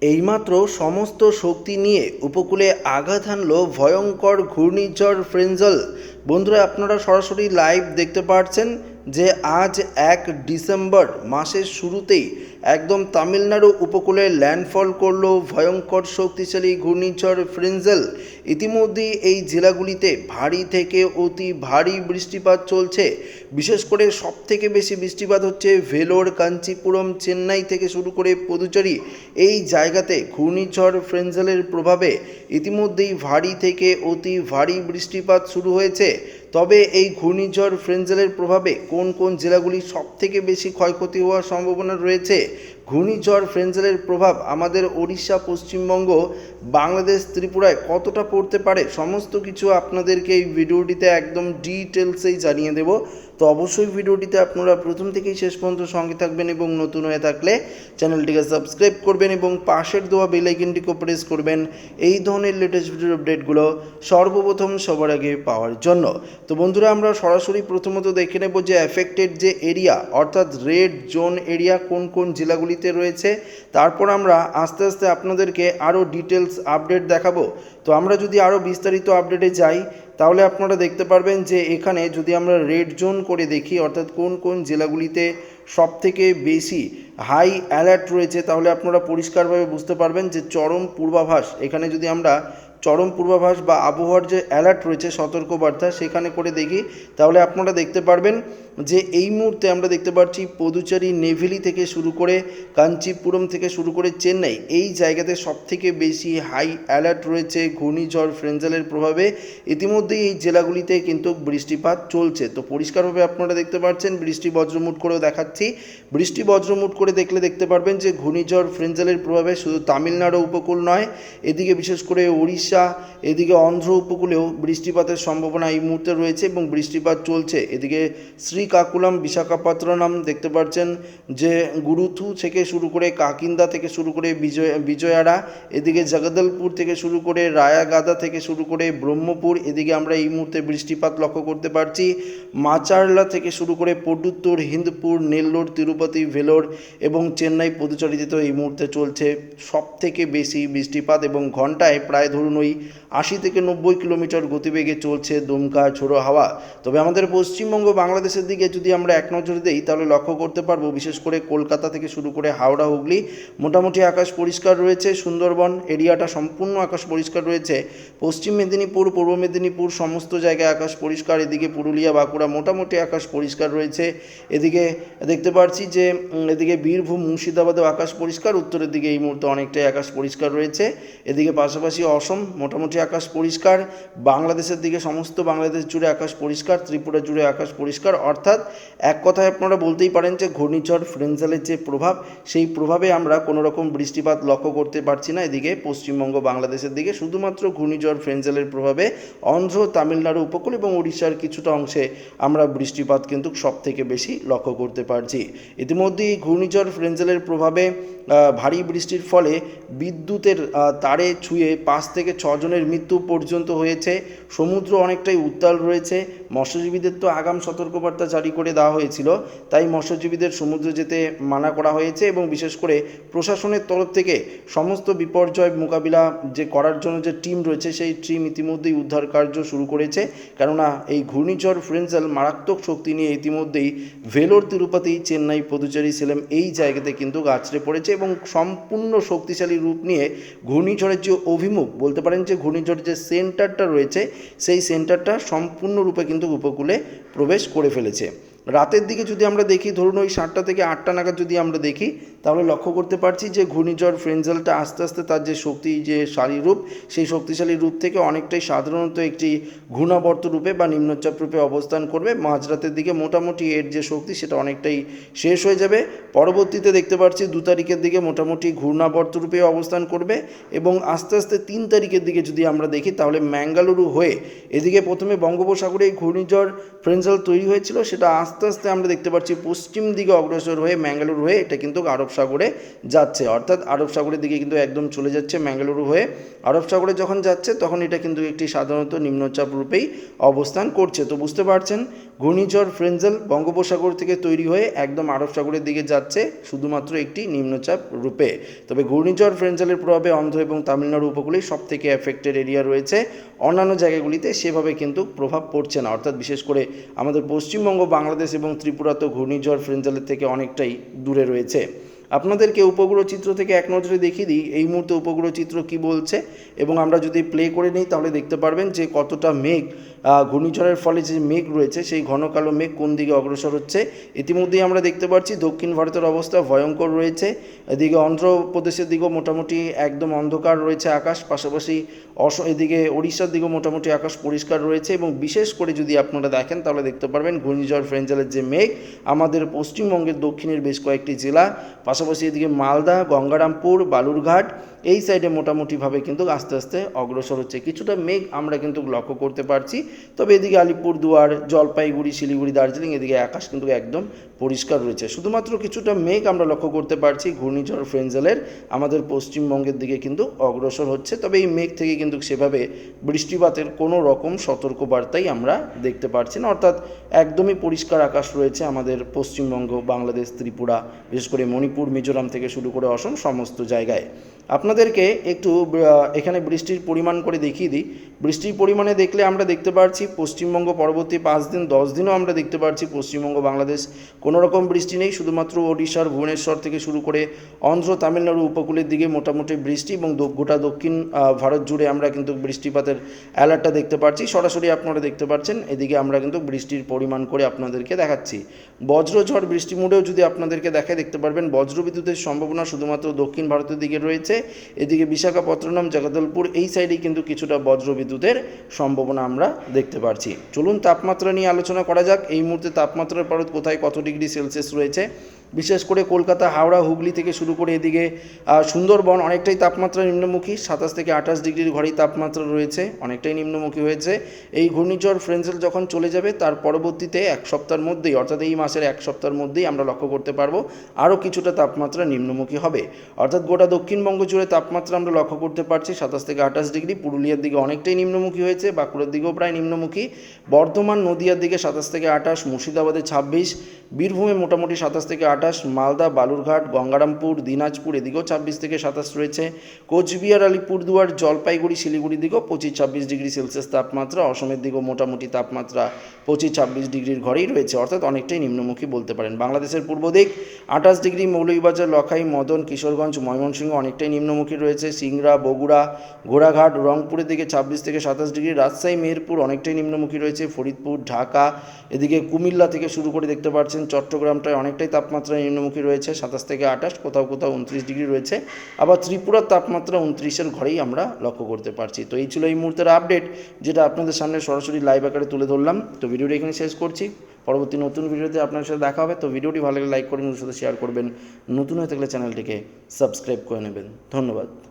এইমাত্র সমস্ত শক্তি নিয়ে উপকূলে আঘাত হানল ভয়ঙ্কর ঘূর্ণিঝড় ফ্রেঞ্জল। বন্ধুরা, আপনারা সরাসরি লাইভ দেখতে পাচ্ছেন যে আজ এক ডিসেম্বর মাসের শুরুতেই একদম তামিলনাড়ু উপকূলে ল্যান্ডফল করল ভয়ঙ্কর শক্তিশালী ঘূর্ণিঝড় ফ্রেঞ্জেল। ইতিমধ্যেই এই জেলাগুলিতে ভারী থেকে অতি ভারী বৃষ্টিপাত চলছে। বিশেষ করে সব থেকে বেশি বৃষ্টিপাত হচ্ছে ভেলোর কাঞ্চিপুরম, চেন্নাই থেকে শুরু করে পদুচেরি। এই জায়গাতে ঘূর্ণিঝড় ফ্রেঞ্জেলের প্রভাবে ইতিমধ্যেই ভারী থেকে অতি ভারী বৃষ্টিপাত শুরু হয়েছে। তবে এই ঘূর্ণিঝড় ফ্রেঞ্জেলের প্রভাবে কোন কোন জেলাগুলি সব থেকে বেশি ক্ষয়ক্ষতি হওয়ার সম্ভাবনা রয়েছে? ঘূর্ণিঝড় ফ্রেঞ্জেলের প্রভাব আমাদের ওড়িশা, পশ্চিমবঙ্গ, বাংলাদেশ, ত্রিপুরায় কতটা পড়তে পারে? সমস্ত কিছু আপনাদেরকে এই ভিডিওটিতে একদম ডিটেলসেই জানিয়ে দেব। তো অবশ্যই ভিডিওটিতে আপনারা প্রথম থেকেই শেষ পর্যন্ত সঙ্গে থাকবেন এবং নতুন হয়ে থাকলে চ্যানেলটিকে সাবস্ক্রাইব করবেন এবং পাশের দেওয়া বেল আইকনটিকে প্রেস করবেন। এই ধরনের লেটেস্ট ভিডিওর আপডেটগুলো সর্বপ্রথম সবার আগে পাওয়ার জন্য। তো বন্ধুরা, আমরা সরাসরি প্রথমত দেখে নেব যে অ্যাফেক্টেড যে এরিয়া অর্থাৎ রেড জোন এরিয়া কোন কোন জেলাগুলিতে রয়েছে। তারপর আমরা আস্তে আস্তে আপনাদেরকে আরও ডিটেলস আপডেট দেখাবো। তো আমরা যদি আরও বিস্তারিত আপডেটে যাই, তাহলে আপনারা দেখতে পারবেন যে এখানে যদি আমরা রেড জোন করে দেখি, অর্থাৎ কোন কোন জেলাগুলিতে সব থেকে বেশি হাই অ্যালার্ট রয়েছে, তাহলে আপনারা পরিষ্কারভাবে বুঝতে পারবেন যে চরম পূর্বাভাস, এখানে যদি আমরা চরম পূর্বাভাস বা আবহাওয়ার যে অ্যালার্ট রয়েছে, সতর্কবার্তা, সেখানে করে দেখি, তাহলে আপনারা দেখতে পারবেন যে এই মুহূর্তে আমরা দেখতে পাচ্ছি পদুচেরি নেভেলি থেকে শুরু করে কাঞ্চিপুরম থেকে শুরু করে চেন্নাই, এই জায়গাতে সবথেকে বেশি হাই অ্যালার্ট রয়েছে ঘূর্ণিঝড় ফ্রেঞ্জেলের প্রভাবে। ইতিমধ্যেই এই জেলাগুলিতে কিন্তু বৃষ্টিপাত চলছে। তো পরিষ্কারভাবে আপনারা দেখতে পাচ্ছেন, বৃষ্টি বজ্রমুট করেও দেখাচ্ছি। বৃষ্টি বজ্রমুট করে দেখলে দেখতে পারবেন যে ঘূর্ণিঝড় ফ্রেঞ্জেলের প্রভাবে শুধু তামিলনাড়ু উপকূল নয়, এদিকে বিশেষ করে উড়িষ্যা এদিকে অন্ধ্র উপকূলেও বৃষ্টিপাতের সম্ভাবনা এই মুহূর্তে রয়েছে এবং বৃষ্টিপাত চলছে। এদিকে শ্রীকাকুলাম, বিশাখাপত্তনম দেখতে পাচ্ছেন যে গুরুথু থেকে শুরু করে কাকিন্দা থেকে শুরু করে বিজয়, বিজয়াড়া, এদিকে জগদলপুর থেকে শুরু করে রায়াগাদা থেকে শুরু করে ব্রহ্মপুর, এদিকে আমরা এই মুহূর্তে বৃষ্টিপাত লক্ষ্য করতে পারছি। মাচারলা থেকে শুরু করে পডুত্তর হিন্দপুর নেল্লোর তিরুপতি, ভেলোর এবং চেন্নাই তো এই মুহূর্তে চলছে সব থেকে বেশি বৃষ্টিপাত এবং ঘন্টায় প্রায় ধরুন ওই আশি থেকে নব্বই কিলোমিটার গতিবেগে চলছে দমকা ঝোড়ো হাওয়া। তবে আমাদের পশ্চিমবঙ্গ বাংলাদেশের দিকে যদি আমরা এক নজর দিই, তাহলে লক্ষ্য করতে পারব, বিশেষ করে কলকাতা থেকে শুরু করে হাওড়া, হুগলি, মোটামুটি আকাশ পরিষ্কার রয়েছে, সুন্দরবন এরিয়াটা সম্পূর্ণ আকাশ পরিষ্কার রয়েছে। পশ্চিম মেদিনীপুর, পূর্ব মেদিনীপুর সমস্ত জায়গায় আকাশ পরিষ্কার, এদিকে পুরুলিয়া, বাঁকুড়া মোটামুটি আকাশ পরিষ্কার রয়েছে। এদিকে দেখতে পাচ্ছি যে এদিকে বীরভূম, মুর্শিদাবাদেও আকাশ পরিষ্কার, উত্তরের দিকে এই মুহূর্তে অনেকটাই আকাশ পরিষ্কার রয়েছে। এদিকে পাশাপাশি অসম, মোটামুটি আকাশ পরিষ্কার। বাংলাদেশের দিকে সমস্ত বাংলাদেশ জুড়ে আকাশ পরিষ্কার, ত্রিপুরা জুড়ে আকাশ পরিষ্কার। অর্থাৎ, এক কথায় আপনারা বলতেই পারেন যে, ঘূর্ণিঝড়, ফ্রেঞ্জালের যে প্রভাব, সেই প্রভাবে আমরা কোনো রকম বৃষ্টিপাত লক্ষ্য করতে পারছি না। এদিকে পশ্চিমবঙ্গ, বাংলাদেশের দিকে শুধুমাত্র ঘূর্ণিঝড়, ফ্রেঞ্জালের প্রভাবে অন্ধ্র, তামিলনাড়ু উপকূল এবং উড়িষ্যার কিছুটা অংশে আমরা বৃষ্টিপাত কিন্তু সব থেকে বেশি লক্ষ্য করতে পারছি। ইতিমধ্যেই ঘূর্ণিঝড় ফ্রেঞ্জেলের প্রভাবে ভারী বৃষ্টির ফলে বিদ্যুতের তারে ছুঁয়ে পাঁচ থেকে ছজনের মৃত্যু পর্যন্ত হয়েছে। সমুদ্র অনেকটাই উত্তাল রয়েছে। মৎস্যজীবীদের তো আগাম সতর্কবার্তা জারি করে দেওয়া হয়েছিল। তাই মৎস্যজীবীদের সমুদ্রে যেতে মানা করা হয়েছে এবং বিশেষ করে প্রশাসনের তরফ থেকে সমস্ত বিপর্যয় মোকাবিলা যে করার জন্য যে টিম রয়েছে, সেই টিম ইতিমধ্যেই উদ্ধার কার্য শুরু করেছে। কেননা, এই ঘূর্ণিঝড় ফ্রেঞ্জেল মারাত্মক শক্তি নিয়ে ইতিমধ্যেই ভেলোর তিরুপতি চেন্নাই পদুচেরি সেলেম এই জায়গাতে কিন্তু আছড়ে পড়েছে এবং সম্পূর্ণ শক্তিশালী রূপ নিয়ে ঘূর্ণিঝড়ের যে অভিমুখ, বলতে পারেন যে ঘূর্ণিঝড়ের যে সেন্টারটা রয়েছে, সেই সেন্টারটা সম্পূর্ণরূপে কিন্তু উপকূলে প্রবেশ করে ফেলেছে। রাতের দিকে যদি আমরা দেখি, ধরুন ওই সাতটা থেকে আটটা নাগাদ যদি আমরা দেখি, তাহলে লক্ষ্য করতে পারছি যে ঘূর্ণিঝড় ফ্রেঞ্জেলটা আস্তে আস্তে তার যে শক্তি, যে সারি রূপ, সেই শক্তিশালী রূপ থেকে অনেকটাই সাধারণত একটি ঘূর্ণাবর্ত রূপে বা নিম্নচাপ রূপে অবস্থান করবে। মাঝরাতের দিকে মোটামুটি এর যে শক্তি, সেটা অনেকটাই শেষ হয়ে যাবে। পরবর্তীতে দেখতে পাচ্ছি দু তারিখের দিকে মোটামুটি ঘূর্ণাবর্ত রূপে অবস্থান করবে এবং আস্তে আস্তে তিন তারিখের দিকে যদি আমরা দেখি, তাহলে ম্যাঙ্গালুরু হয়ে এদিকে প্রথমে বঙ্গোপসাগরে এই ঘূর্ণিঝড় ফ্রেঞ্জেল তৈরি হয়েছিল, সেটা আস্তে আস্তে আস্তে আমরা দেখতে পাচ্ছি পশ্চিম দিকে অগ্রসর হয়ে ম্যাঙ্গালুরু হয়ে এটা কিন্তু আরব সাগরে যাচ্ছে। অর্থাৎ আরব সাগরের দিকে কিন্তু একদম চলে যাচ্ছে ম্যাঙ্গালুরু হয়ে। আরব সাগরে যখন যাচ্ছে তখন এটা কিন্তু একটি সাধারণত নিম্নচাপ রূপেই অবস্থান করছে। তো বুঝতে পারছেন? ঘূর্ণিঝড় ফ্রেঞ্জেল বঙ্গোপসাগর থেকে তৈরি হয়ে একদম আরব সাগরের দিকে যাচ্ছে, শুধুমাত্র একটি নিম্নচাপ রূপে। তবে ঘূর্ণিঝড় ফ্রেঞ্জেলের প্রভাবে অন্ধ্র এবং তামিলনাড়ু উপকূলেই সব থেকে এফেক্টেড এরিয়া রয়েছে। অন্যান্য জায়গাগুলিতে সেভাবে কিন্তু প্রভাব পড়ছে না। অর্থাৎ বিশেষ করে আমাদের পশ্চিমবঙ্গ, বাংলাদেশ এবং ত্রিপুরা তো ঘূর্ণিঝড় ফ্রেঞ্জেলের থেকে অনেকটাই দূরে রয়েছে। আপনাদেরকে উপগ্রহ চিত্র থেকে এক নজরে দেখিয়ে দিই। এই মুহূর্তে উপগ্রহ চিত্র কি বলছে? এবং আমরা যদি প্লে করে নিই, তাহলে দেখতে পারবেন যে কতটা মেঘ ঘূর্ণিঝড়ের ফলে যে মেঘ রয়েছে, সেই ঘন কালো মেঘ কোন দিকে অগ্রসর হচ্ছে, ইতিমধ্যেই আমরা দেখতে পাচ্ছি দক্ষিণ ভারতের অবস্থা ভয়ঙ্কর রয়েছে। এদিকে অন্ধ্রপ্রদেশের দিকেও মোটামুটি একদম অন্ধকার রয়েছে আকাশ, পাশাপাশি অস, এদিকে ওড়িশার দিকেও মোটামুটি আকাশ পরিষ্কার রয়েছে এবং বিশেষ করে যদি আপনারা দেখেন, তাহলে দেখতে পারবেন ঘূর্ণিঝড় ফ্রেঞ্জালের যে মেঘ, আমাদের পশ্চিমবঙ্গের দক্ষিণের বেশ কয়েকটি জেলা, পাশাপাশি এদিকে মালদা, গঙ্গারামপুর, বালুরঘাট এই সাইডে মোটামুটিভাবে কিন্তু আস্তে আস্তে অগ্রসর হচ্ছে। কিছুটা মেঘ আমরা কিন্তু লক্ষ্য করতে পারছি। তবে এদিকে আলিপুরদুয়ার জলপাইগুড়ি, শিলিগুড়ি, দার্জিলিং, এদিকে আকাশ কিন্তু একদম পরিষ্কার রয়েছে। শুধুমাত্র কিছুটা মেঘ আমরা লক্ষ্য করতে পারছি ঘূর্ণিঝড় ফ্রেঞ্জেলের। আমাদের পশ্চিমবঙ্গের দিকে কিন্তু অগ্রসর হচ্ছে। তবে এই মেঘ থেকে কিন্তু সেভাবে বৃষ্টিপাতের কোনো রকম সতর্কবার্তাই আমরা দেখতে পারছি না। অর্থাৎ একদমই পরিষ্কার আকাশ রয়েছে আমাদের পশ্চিমবঙ্গ, বাংলাদেশ, ত্রিপুরা, বিশেষ করে মণিপুর, মিজোরাম থেকে শুরু করে অসম, সমস্ত জায়গায়। আপনাদেরকে একটু এখানে বৃষ্টির পরিমাণ করে দেখিয়ে দিই। বৃষ্টির পরিমাণে দেখলে আমরা দেখতে পাচ্ছি পশ্চিমবঙ্গ পরবর্তী পাঁচ দিন, দশ দিনও আমরা দেখতে পাচ্ছি পশ্চিমবঙ্গ, বাংলাদেশ। কোনো রকম বৃষ্টি নেই, শুধুমাত্র ওড়িশার ভুবনেশ্বর থেকে শুরু করে অন্ধ্র, তামিলনাড়ু উপকূলের দিকে মোটামুটি বৃষ্টি এবং গোটা দক্ষিণ ভারত জুড়ে আমরা কিন্তু বৃষ্টিপাতের অ্যালার্টটা দেখতে পাচ্ছি। সরাসরি আপনারা দেখতে পাচ্ছেন, এদিকে আমরা কিন্তু বৃষ্টির পরিমাণ করে আপনাদেরকে দেখাচ্ছি। বজ্রঝড় বৃষ্টি মোডেও যদি আপনাদেরকে দেখায়, দেখতে পারবেন বজ্রবিদ্যুতের সম্ভাবনা শুধুমাত্র দক্ষিণ ভারতের দিকে রয়েছে। এদিকে বিশাখাপত্তনম, জগদলপুর এই সাইডেই কিন্তু কিছুটা বজ্রবিদ্যুতের সম্ভাবনা আমরা দেখতে পারছি। চলুন তাপমাত্রা নিয়ে আলোচনা করা যাক। এই মুহূর্তে তাপমাত্রার পারদ কোথায়? কত ডিগ্রি সেলসিয়াস রয়েছে? বিশেষ করে কলকাতা, হাওড়া, হুগলি থেকে শুরু করে এদিকে সুন্দরবন অনেকটাই তাপমাত্রা নিম্নমুখী। সাতাশ থেকে আঠাশ ডিগ্রির ঘরেই তাপমাত্রা রয়েছে, অনেকটাই নিম্নমুখী হয়েছে। এই ঘূর্ণিঝড় ফ্রেন্সেল যখন চলে যাবে, তার পরবর্তীতে এক সপ্তাহের মধ্যেই, অর্থাৎ এই মাসের এক সপ্তাহের মধ্যেই আমরা লক্ষ্য করতে পারব, আরও কিছুটা তাপমাত্রা নিম্নমুখী হবে। অর্থাৎ গোটা দক্ষিণবঙ্গ জুড়ে তাপমাত্রা আমরা লক্ষ্য করতে পারছি, সাতাশ থেকে আঠাশ ডিগ্রি। পুরুলিয়ার দিকে অনেকটাই নিম্নমুখী হয়েছে, বাঁকুড়ার দিকেও প্রায় নিম্নমুখী। বর্ধমান, নদিয়ার দিকে সাতাশ থেকে আঠাশ, মুর্শিদাবাদে ছাব্বিশ, বীরভূমে মোটামুটি সাতাশ থেকে আঠাশ মালদা, বালুরঘাট, গঙ্গারামপুর, দিনাজপুর, এদিকেও ছাব্বিশ থেকে সাতাশ রয়েছে। কোচবিহার, আলিপুরদুয়ার, জলপাইগুড়ি শিলিগুড়ি দিকেও পঁচিশ ছাব্বিশ ডিগ্রি সেলসিয়াস তাপমাত্রা, অসমের দিকেও মোটামুটি তাপমাত্রা পঁচিশ ছাব্বিশ ডিগ্রির ঘরেই রয়েছে। অর্থাৎ অনেকটাই নিম্নমুখী বলতে পারেন। বাংলাদেশের পূর্ব দিক, আঠাশ ডিগ্রি মৌলভীবাজার, লখাই, মদন, কিশোরগঞ্জ, ময়মনসিংহ অনেকটাই নিম্নমুখী রয়েছে। সিংড়া, বগুড়া, ঘোড়াঘাট, রংপুরের দিকে ছাব্বিশ থেকে সাতাশ ডিগ্রি। রাজশাহী, মেহেরপুর অনেকটাই নিম্নমুখী রয়েছে। ফরিদপুর, ঢাকা, এদিকে কুমিল্লা থেকে শুরু করে দেখতে পাচ্ছেন, চট্টগ্রামটায় অনেকটাই তাপমাত্রা নিম্নমুখী রয়েছে, সাতাশ থেকে আঠাশ, কোথাও কোথাও উনত্রিশ ডিগ্রি রয়েছে। আবার ত্রিপুরার তাপমাত্রা উনত্রিশের ঘরেই আমরা লক্ষ্য করতে পারছি। তো এই ছিল এই মুহূর্তের আপডেট, যেটা আপনাদের সামনে সরাসরি লাইভ আকারে তুলে ধরলাম। তো ভিডিওটি এখানে শেষ করছি। পরবর্তী নতুন ভিডিওতে আপনার সাথে দেখা হবে। তো ভিডিওটি ভালো লাগে লাইক করবেন সাথে শেয়ার করবেন। নতুন হয়ে থাকলে চ্যানেলটিকে সাবস্ক্রাইব করে নেবেন। ধন্যবাদ।